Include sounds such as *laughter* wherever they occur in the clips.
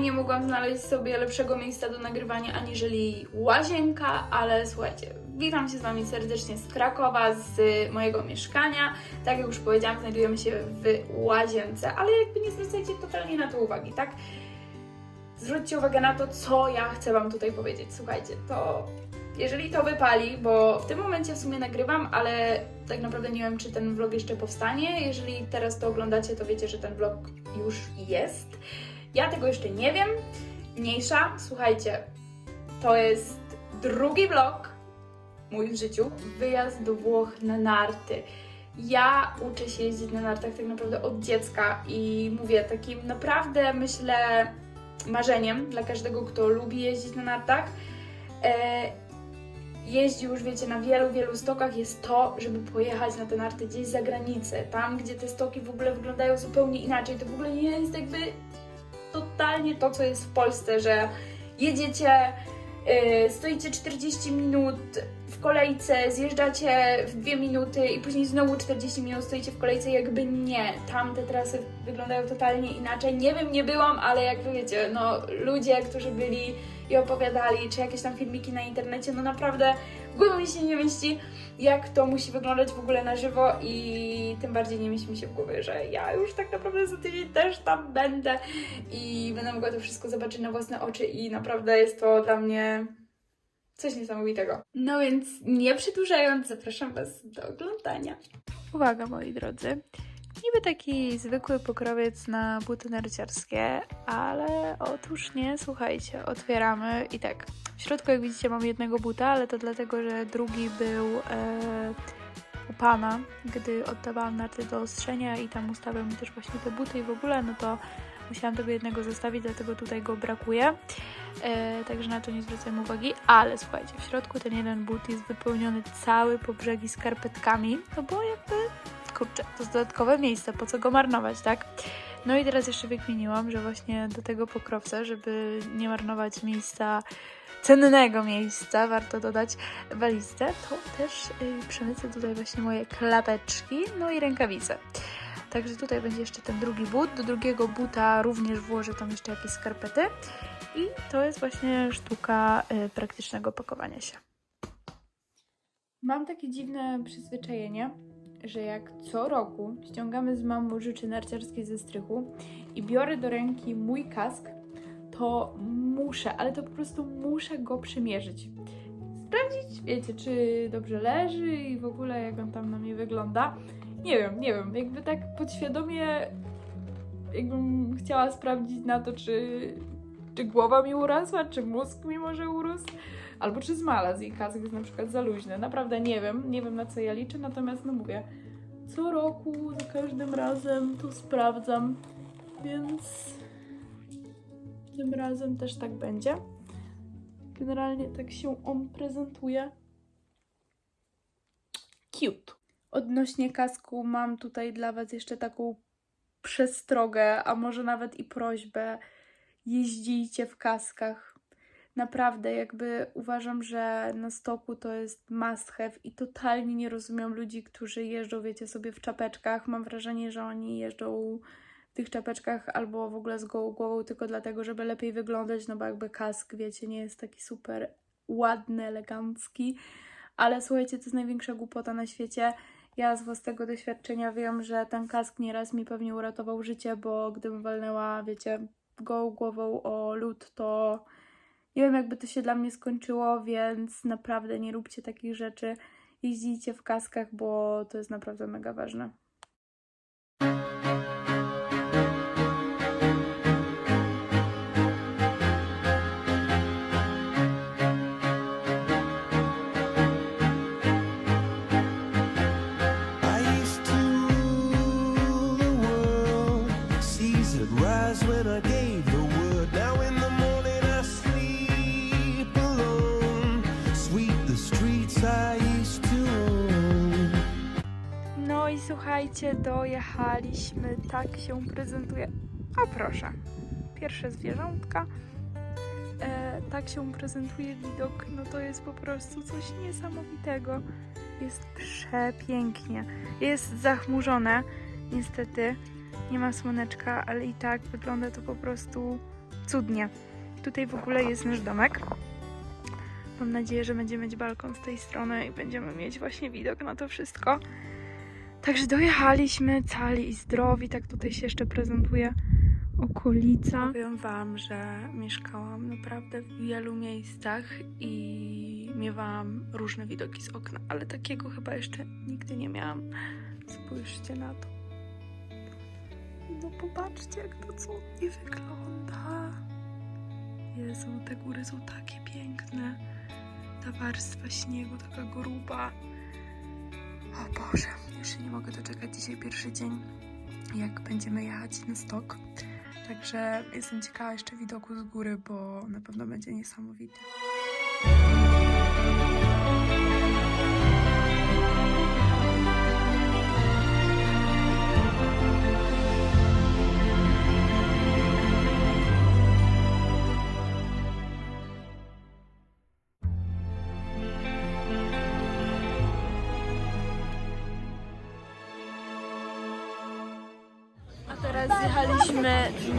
Nie mogłam znaleźć sobie lepszego miejsca do nagrywania aniżeli łazienka, ale słuchajcie, witam się z Wami serdecznie z Krakowa, z mojego mieszkania. Tak jak już powiedziałam, znajdujemy się w łazience, ale jakby nie zwracajcie totalnie na to uwagi, tak? Zwróćcie uwagę na to, co ja chcę Wam tutaj powiedzieć. Słuchajcie, to jeżeli to wypali, bo w tym momencie w sumie nagrywam, ale tak naprawdę nie wiem, czy ten vlog jeszcze powstanie. Jeżeli teraz to oglądacie, to wiecie, że ten vlog już jest. Ja tego jeszcze nie wiem. Mniejsza, słuchajcie, to jest drugi vlog mój w życiu. Wyjazd do Włoch na narty. Ja uczę się jeździć na nartach tak naprawdę od dziecka i mówię, takim naprawdę myślę marzeniem dla każdego, kto lubi jeździć na nartach. E, jeździ już, wiecie, na wielu, wielu stokach jest to, żeby pojechać na te narty gdzieś za granicę, tam gdzie te stoki w ogóle wyglądają zupełnie inaczej. To w ogóle nie jest jakby totalnie to, co jest w Polsce, że jedziecie, yy, stoicie 40 minut w kolejce, zjeżdżacie w 2 minuty i później znowu 40 minut stoicie w kolejce, jakby nie. Tam te trasy wyglądają totalnie inaczej. Nie wiem, nie byłam, ale jak wy wiecie, no ludzie, którzy byli i opowiadali, czy jakieś tam filmiki na internecie, no naprawdę w głowie mi się nie mieści, jak to musi wyglądać w ogóle na żywo i tym bardziej nie mieści mi się w głowie, że ja już tak naprawdę za tydzień też tam będę i będę mogła to wszystko zobaczyć na własne oczy i naprawdę jest to dla mnie coś niesamowitego. No więc nie przedłużając, zapraszam Was do oglądania. Uwaga, moi drodzy. Niby taki zwykły pokrowiec na buty narciarskie, ale otóż nie, słuchajcie, otwieramy i tak. W środku, jak widzicie, mam jednego buta, ale to dlatego, że drugi był e, u pana, gdy oddawałam narty do ostrzenia i tam ustawiał mi też właśnie te buty i w ogóle, no to musiałam tego jednego zostawić, dlatego tutaj go brakuje. E, także na to nie zwracajmy uwagi, ale słuchajcie, w środku ten jeden but jest wypełniony cały po brzegi skarpetkami, no bo jakby kurczę, to jest dodatkowe miejsce, po co go marnować, tak? No i teraz jeszcze wykminiłam, że właśnie do tego pokrowca, żeby nie marnować miejsca, cennego miejsca, warto dodać walizce, to też yy, przemycę tutaj właśnie moje klapeczki, no i rękawice. Także tutaj będzie jeszcze ten drugi but. Do drugiego buta również włożę tam jeszcze jakieś skarpety. I to jest właśnie sztuka y, praktycznego pakowania się. Mam takie dziwne przyzwyczajenie, że jak co roku ściągamy z mamą rzeczy narciarskie ze strychu i biorę do ręki mój kask, to muszę, ale to po prostu muszę go przymierzyć. Sprawdzić, wiecie, czy dobrze leży i w ogóle jak on tam na mnie wygląda. Nie wiem, nie wiem, jakby tak podświadomie jakbym chciała sprawdzić na to, czy, czy głowa mi urosła, czy mózg mi może urósł, albo czy zmalazł i kask jest na przykład za luźny. Naprawdę nie wiem, nie wiem na co ja liczę, natomiast no mówię, co roku, za każdym razem to sprawdzam, więc tym razem też tak będzie. Generalnie tak się on prezentuje. Cute. Odnośnie kasku mam tutaj dla Was jeszcze taką przestrogę, a może nawet i prośbę. Jeździcie w kaskach. Naprawdę, jakby uważam, że na stoku to jest must have i totalnie nie rozumiem ludzi, którzy jeżdżą, wiecie, sobie w czapeczkach. Mam wrażenie, że oni jeżdżą w tych czapeczkach albo w ogóle z gołą głową tylko dlatego, żeby lepiej wyglądać, no bo jakby kask, wiecie, nie jest taki super ładny, elegancki. Ale słuchajcie, to jest największa głupota na świecie. Ja z własnego doświadczenia wiem, że ten kask nieraz mi pewnie uratował życie, bo gdybym walnęła, wiecie, gołą głową o lód, to nie wiem, jakby to się dla mnie skończyło, więc naprawdę nie róbcie takich rzeczy. Jeździcie w kaskach, bo to jest naprawdę mega ważne. Słuchajcie, dojechaliśmy. Tak się prezentuje. O proszę, pierwsze zwierzątka. E, tak się prezentuje widok. No to jest po prostu coś niesamowitego. Jest przepięknie. Jest zachmurzone, niestety. Nie ma słoneczka, ale i tak wygląda to po prostu cudnie. Tutaj w ogóle jest nasz domek. Mam nadzieję, że będziemy mieć balkon z tej strony i będziemy mieć właśnie widok na to wszystko. Także dojechaliśmy cali i zdrowi, tak tutaj się jeszcze prezentuje okolica. Powiem Wam, że mieszkałam naprawdę w wielu miejscach i miewałam różne widoki z okna, ale takiego chyba jeszcze nigdy nie miałam. Spójrzcie na to. No popatrzcie, jak to cudnie wygląda. Jezu, te góry są takie piękne. Ta warstwa śniegu taka gruba. O Boże, już się nie mogę doczekać. Dzisiaj pierwszy dzień, jak będziemy jechać na stok. Także jestem ciekawa jeszcze widoku z góry, bo na pewno będzie niesamowity.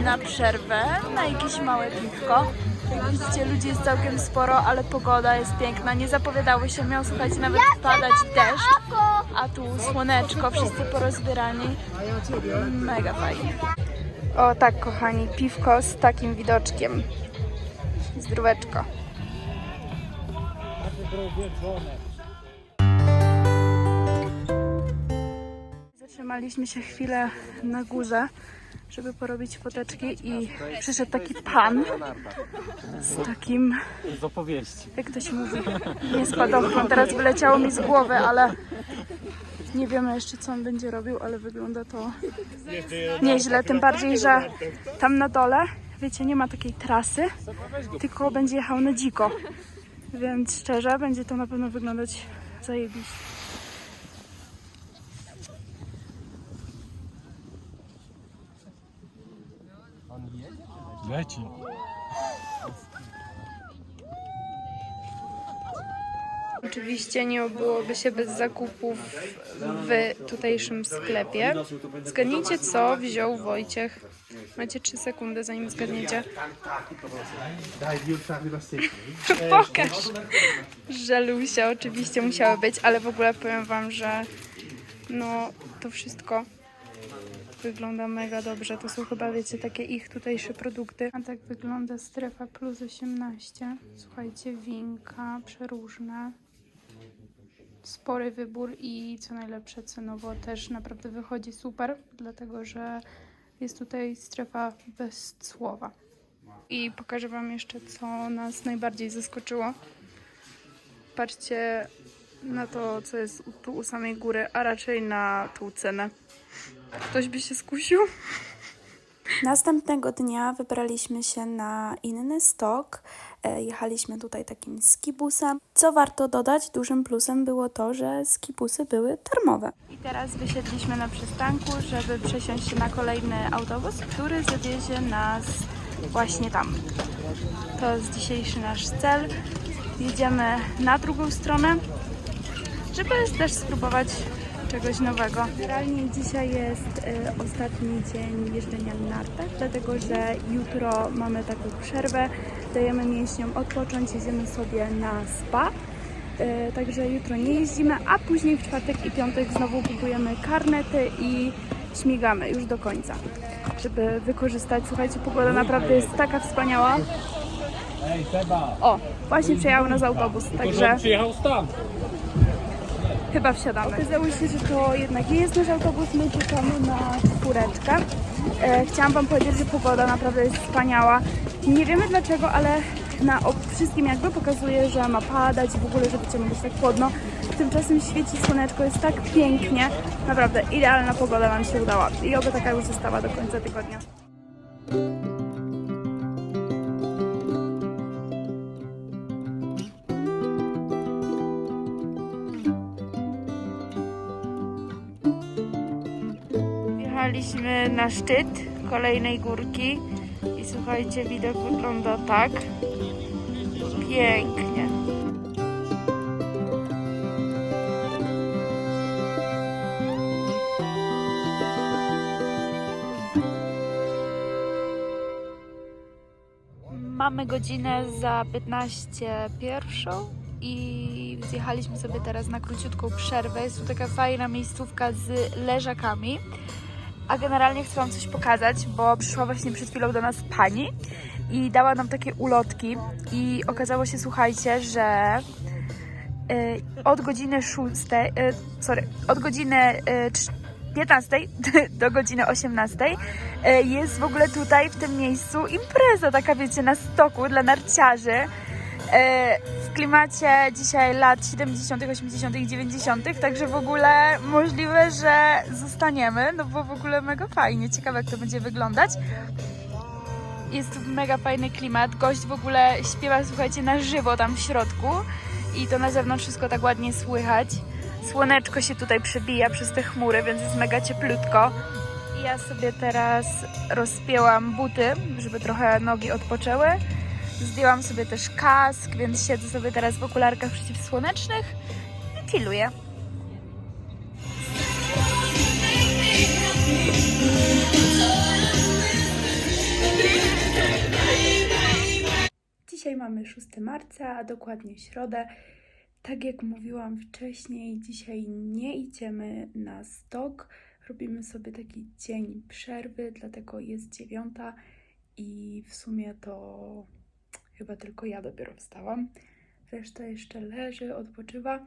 Na przerwę, na jakieś małe piwko. Jak widzicie, ludzi jest całkiem sporo, ale pogoda jest piękna. Nie zapowiadały się, miał słuchajcie nawet padać deszcz, a tu słoneczko, wszyscy porozbierani. Mega fajnie. O tak, kochani, piwko z takim widoczkiem. Zdróweczko. Zatrzymaliśmy się chwilę na górze, żeby porobić foteczki i przyszedł taki pan z takim, z opowieści. jak to się mówi, nie spadochron. Teraz wyleciało mi z głowy, ale nie wiemy jeszcze co on będzie robił, ale wygląda to nieźle. Tym bardziej, że tam na dole, wiecie, nie ma takiej trasy, tylko będzie jechał na dziko. Więc szczerze, będzie to na pewno wyglądać zajebiście. Leci. Oczywiście nie obyłoby się bez zakupów w tutejszym sklepie. Zgadnijcie, co wziął Wojciech. Macie 3 sekundy, zanim zgadniecie. *laughs* Pokaż! Żelusia oczywiście musiały być, ale w ogóle powiem wam, że no to wszystko wygląda mega dobrze. To są chyba, wiecie, takie ich tutejsze produkty. A tak wygląda strefa plus 18. Słuchajcie, winka przeróżne. Spory wybór i co najlepsze cenowo też naprawdę wychodzi super, dlatego że jest tutaj strefa bez słowa. I pokażę Wam jeszcze, co nas najbardziej zaskoczyło. Patrzcie na to, co jest tu u samej góry, a raczej na tą cenę. Ktoś by się skusił? Następnego dnia wybraliśmy się na inny stok. E, Jechaliśmy tutaj takim skibusem. Co warto dodać, dużym plusem było to, że skibusy były darmowe. I teraz wysiedliśmy na przystanku, żeby przesiąść się na kolejny autobus, który zawiezie nas właśnie tam. To jest dzisiejszy nasz cel. Jedziemy na drugą stronę, żeby też spróbować czegoś nowego. Generalnie dzisiaj jest e, ostatni dzień jeżdżenia na nartach, dlatego że jutro mamy taką przerwę, dajemy mięśniom odpocząć, jedziemy sobie na spa. E, Także jutro nie jeździmy, a później w czwartek i piątek znowu kupujemy karnety i śmigamy już do końca, żeby wykorzystać. Słuchajcie, pogoda naprawdę jest taka wspaniała. O, właśnie przejechał nas autobus, także Przyjechał stamtąd. Chyba wsiadamy. Okazało się, że to jednak nie jest nasz autobus, my czekamy na czwóreczkę. E, chciałam Wam powiedzieć, że pogoda naprawdę jest wspaniała. Nie wiemy dlaczego, ale na wszystkim jakby pokazuje, że ma padać i w ogóle, że będzie być tak chłodno. Tymczasem świeci słoneczko, jest tak pięknie. Naprawdę idealna pogoda nam się udała. I oby taka już została do końca tygodnia. Na szczyt kolejnej górki i słuchajcie, widok wygląda tak pięknie. Mamy godzinę za 15 pierwszą i zjechaliśmy sobie teraz na króciutką przerwę. Jest tu taka fajna miejscówka z leżakami. A generalnie chcę Wam coś pokazać, bo przyszła właśnie przed chwilą do nas pani i dała nam takie ulotki i okazało się, słuchajcie, że y, od godziny 6, y, sorry, od godziny y, trz- 15 *laughs* do godziny 18 y, jest w ogóle tutaj w tym miejscu impreza, taka wiecie, na stoku dla narciarzy. Y, W klimacie dzisiaj lat 70., 80. i 90., także w ogóle możliwe, że zostaniemy, no bo w ogóle mega fajnie, ciekawe jak to będzie wyglądać. Jest tu mega fajny klimat, gość w ogóle śpiewa, słuchajcie, na żywo tam w środku i to na zewnątrz wszystko tak ładnie słychać. Słoneczko się tutaj przebija przez te chmury, więc jest mega cieplutko. I ja sobie teraz rozpięłam buty, żeby trochę nogi odpoczęły. Zdjęłam sobie też kask, więc siedzę sobie teraz w okularkach przeciwsłonecznych i chilluję. Dzisiaj mamy 6 marca, a dokładnie środę. Tak jak mówiłam wcześniej, dzisiaj nie idziemy na stok. Robimy sobie taki dzień przerwy, dlatego jest dziewiąta i w sumie to chyba tylko ja dopiero wstałam. Reszta jeszcze leży, odpoczywa.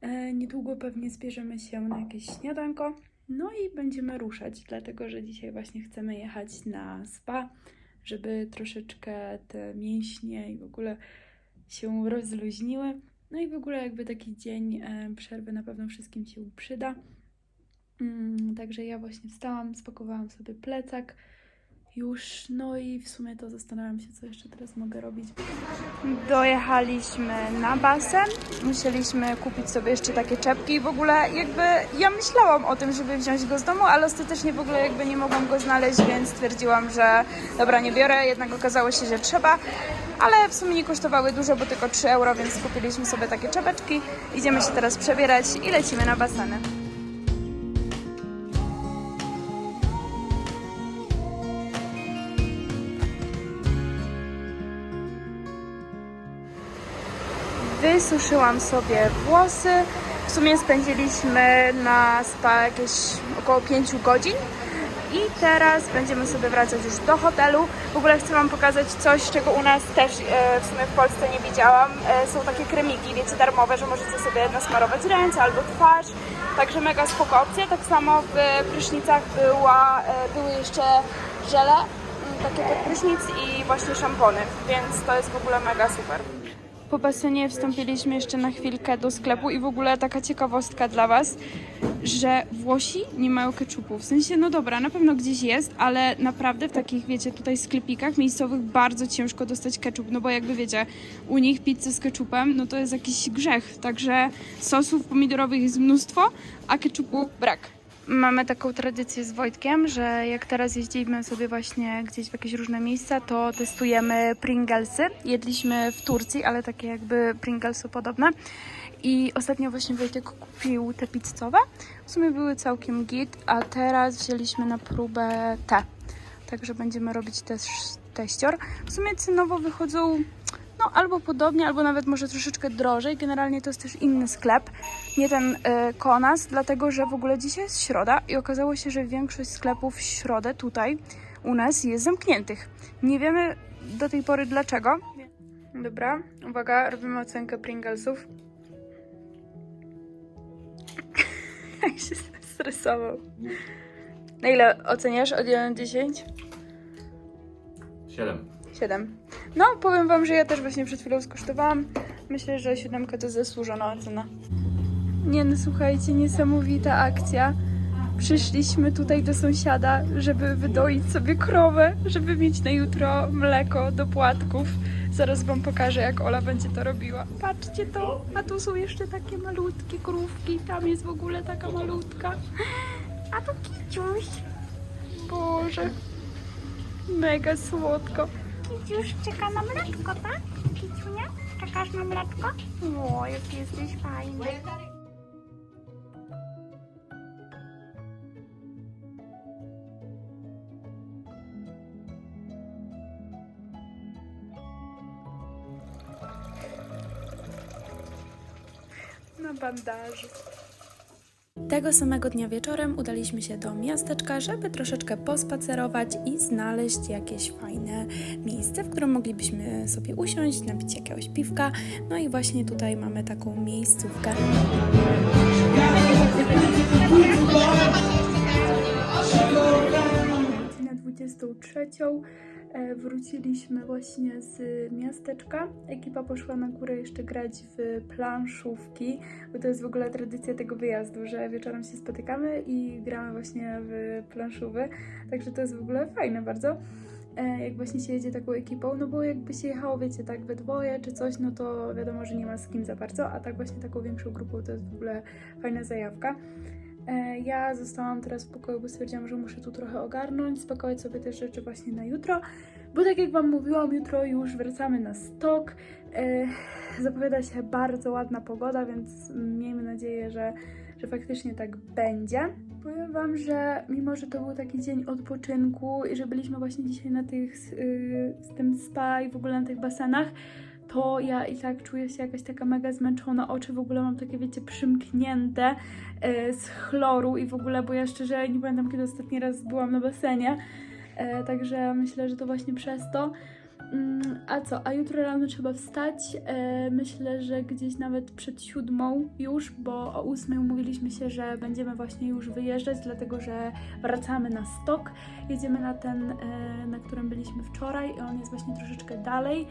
E, niedługo pewnie zbierzemy się na jakieś śniadanko. No i będziemy ruszać, dlatego że dzisiaj właśnie chcemy jechać na spa żeby troszeczkę te mięśnie i w ogóle się rozluźniły. No i w ogóle jakby taki dzień e, przerwy na pewno wszystkim się przyda. Mm, Także ja właśnie wstałam, spakowałam sobie plecak już, no i w sumie to zastanawiam się, co jeszcze teraz mogę robić. Dojechaliśmy na basen, musieliśmy kupić sobie jeszcze takie czepki w ogóle jakby ja myślałam o tym, żeby wziąć go z domu, ale ostatecznie w ogóle jakby nie mogłam go znaleźć, więc stwierdziłam, że dobra, nie biorę, jednak okazało się, że trzeba, ale w sumie nie kosztowały dużo, bo tylko 3 euro, więc kupiliśmy sobie takie czepeczki. Idziemy się teraz przebierać i lecimy na baseny. Wysuszyłam sobie włosy. W sumie spędziliśmy na spa jakieś około 5 godzin. I teraz będziemy sobie wracać już do hotelu. W ogóle chcę Wam pokazać coś, czego u nas też e, w sumie w Polsce nie widziałam. E, są takie kremiki, wiecie, darmowe, że możecie sobie nasmarować ręce albo twarz. Także mega spoko opcja. Tak samo w prysznicach była, e, były jeszcze żele, mm, takie pod prysznic i właśnie szampony, więc to jest w ogóle mega super. Po basenie wstąpiliśmy jeszcze na chwilkę do sklepu i w ogóle taka ciekawostka dla Was, że Włosi nie mają keczupu. W sensie, no dobra, na pewno gdzieś jest, ale naprawdę w takich, wiecie, tutaj sklepikach miejscowych bardzo ciężko dostać keczup, no bo jakby wiecie, u nich pizzę z keczupem, no to jest jakiś grzech, także sosów pomidorowych jest mnóstwo, a keczupu brak. Mamy taką tradycję z Wojtkiem, że jak teraz jeździmy sobie właśnie gdzieś w jakieś różne miejsca, to testujemy Pringlesy. Jedliśmy w Turcji, ale takie jakby Pringlesy podobne. I ostatnio właśnie Wojtek kupił te pizzowe. W sumie były całkiem git, a teraz wzięliśmy na próbę te. Także będziemy robić też teścior. W sumie cenowo wychodzą no albo podobnie, albo nawet może troszeczkę drożej. Generalnie to jest też inny sklep, nie ten y, Konas, dlatego że w ogóle dzisiaj jest środa i okazało się, że większość sklepów w środę tutaj u nas jest zamkniętych. Nie wiemy do tej pory dlaczego. Dobra, uwaga, robimy ocenkę Pringlesów. *laughs* Jak się stresował. Na ile oceniasz od 1 do 10? 7. 7. No, powiem Wam, że ja też właśnie przed chwilą skosztowałam. Myślę, że siódemka to zasłużona ocena. Nie no, słuchajcie, niesamowita akcja. Przyszliśmy tutaj do sąsiada, żeby wydoić sobie krowę, żeby mieć na jutro mleko do płatków. Zaraz Wam pokażę, jak Ola będzie to robiła. Patrzcie to, a tu są jeszcze takie malutkie krówki. Tam jest w ogóle taka malutka. A tu kiciuś. Boże, mega słodko. Kiciusz czeka na mleczko, tak? Kiciunia, czekasz na mleczko? O, jaki jesteś fajny. Na bandażu. Tego samego dnia wieczorem udaliśmy się do miasteczka, żeby troszeczkę pospacerować i znaleźć jakieś fajne miejsce, w którym moglibyśmy sobie usiąść, napić jakiegoś piwka. No i właśnie tutaj mamy taką miejscówkę. godzinę 23 e, wróciliśmy właśnie z miasteczka. Ekipa poszła na górę jeszcze grać w planszówki, bo to jest w ogóle tradycja tego wyjazdu, że wieczorem się spotykamy i gramy właśnie w planszówy. Także to jest w ogóle fajne bardzo. e, Jak właśnie się jedzie taką ekipą, no bo jakby się jechało, wiecie, tak we dwoje czy coś, no to wiadomo, że nie ma z kim za bardzo, a tak właśnie taką większą grupą to jest w ogóle fajna zajawka. E, Ja zostałam teraz w pokoju, bo stwierdziłam, że muszę tu trochę ogarnąć, spakować sobie te rzeczy właśnie na jutro, bo tak jak Wam mówiłam, jutro już wracamy na stok. E, Zapowiada się bardzo ładna pogoda, więc miejmy nadzieję, że, że faktycznie tak będzie. Powiem Wam, że mimo, że to był taki dzień odpoczynku i że byliśmy właśnie dzisiaj na tych, y, z tym spa i w ogóle na tych basenach, to ja i tak czuję się jakaś taka mega zmęczona, oczy w ogóle mam takie, wiecie, przymknięte e, z chloru i w ogóle, bo ja szczerze nie pamiętam, kiedy ostatni raz byłam na basenie, e, także myślę, że to właśnie przez to. Mm, A co, a jutro rano trzeba wstać, e, myślę, że gdzieś nawet przed siódmą już, bo o ósmej umówiliśmy się, że będziemy właśnie już wyjeżdżać, dlatego że wracamy na stok, jedziemy na ten, na którym byliśmy wczoraj i on jest właśnie troszeczkę dalej.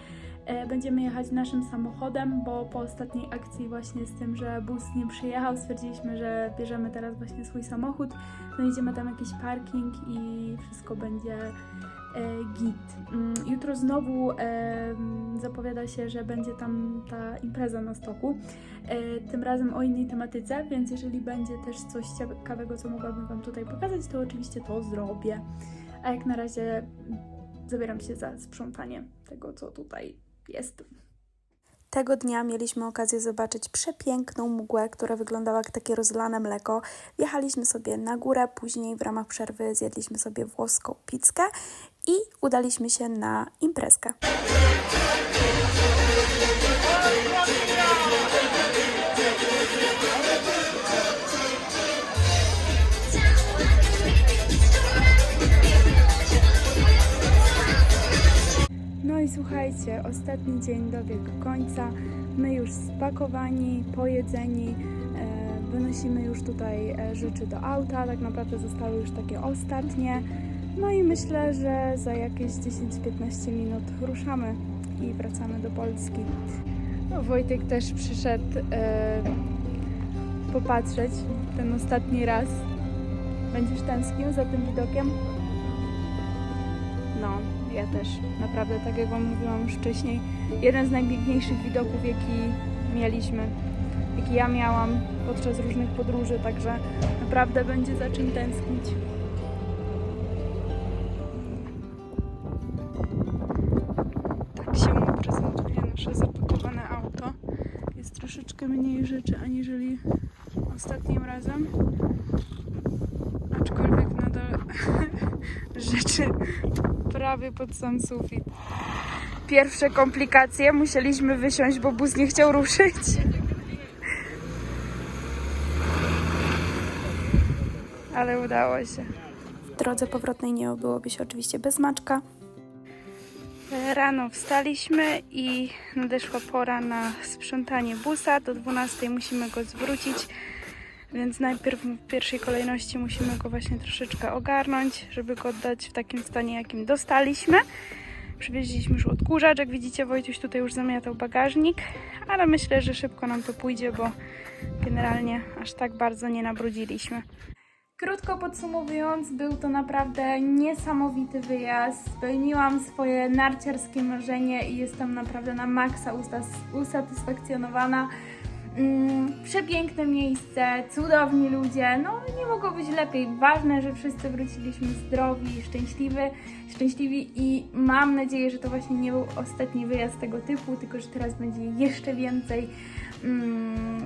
E, Będziemy jechać naszym samochodem, bo po ostatniej akcji właśnie z tym, że bus nie przyjechał, stwierdziliśmy, że bierzemy teraz właśnie swój samochód, znajdziemy tam jakiś parking i wszystko będzie e, git. Mm, Jutro znowu e, zapowiada się, że będzie tam ta impreza na stoku, tym razem o innej tematyce, więc jeżeli będzie też coś ciekawego, co mogłabym Wam tutaj pokazać, to oczywiście to zrobię. A jak na razie mm, zabieram się za sprzątanie tego, co tutaj jest. Tego dnia mieliśmy okazję zobaczyć przepiękną mgłę, która wyglądała jak takie rozlane mleko. Wjechaliśmy sobie na górę, później w ramach przerwy zjedliśmy sobie włoską pizzkę i udaliśmy się na imprezkę. Ostatni dzień dobiegł końca. My już spakowani, pojedzeni, e, wynosimy już tutaj e, rzeczy do auta. Tak naprawdę zostały już takie ostatnie. No i myślę, że za jakieś 10-15 minut ruszamy i wracamy do Polski. No, Wojtek też przyszedł e, popatrzeć ten ostatni raz. Będziesz tęsknił za tym widokiem? No, ja też. Naprawdę, tak jak Wam mówiłam już wcześniej, jeden z najpiękniejszych widoków, jaki mieliśmy, jaki ja miałam podczas różnych podróży, także naprawdę będzie za czym tęsknić. Tak się prezentuje nasze zapakowane auto. Jest troszeczkę mniej rzeczy aniżeli ostatnim razem. Prawie pod sam sufit. Pierwsze komplikacje musieliśmy wysiąść, bo bus nie chciał ruszyć. Ale udało się. W drodze powrotnej nie obyłoby się oczywiście bez maczka. Rano wstaliśmy i nadeszła pora na sprzątanie busa. Do 12 musimy go zwrócić, więc najpierw w pierwszej kolejności musimy go właśnie troszeczkę ogarnąć, żeby go oddać w takim stanie, jakim dostaliśmy. Przywieźliśmy już odkurzacz, jak widzicie Wojtuś tutaj już zamiatał bagażnik, ale myślę, że szybko nam to pójdzie, bo generalnie aż tak bardzo nie nabrudziliśmy. Krótko podsumowując, był to naprawdę niesamowity wyjazd. Spełniłam swoje narciarskie marzenie i jestem naprawdę na maksa usatysfakcjonowana. Mm, przepiękne miejsce, cudowni ludzie, no nie mogło być lepiej. Ważne, że wszyscy wróciliśmy zdrowi, szczęśliwi, szczęśliwi i mam nadzieję, że to właśnie nie był ostatni wyjazd tego typu, tylko że teraz będzie jeszcze więcej. Mm,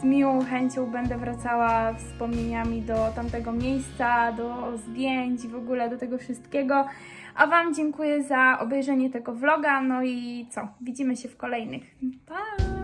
z miłą chęcią będę wracała wspomnieniami do tamtego miejsca, do zdjęć w ogóle do tego wszystkiego. A Wam dziękuję za obejrzenie tego vloga. No i co? Widzimy się w kolejnych. Pa!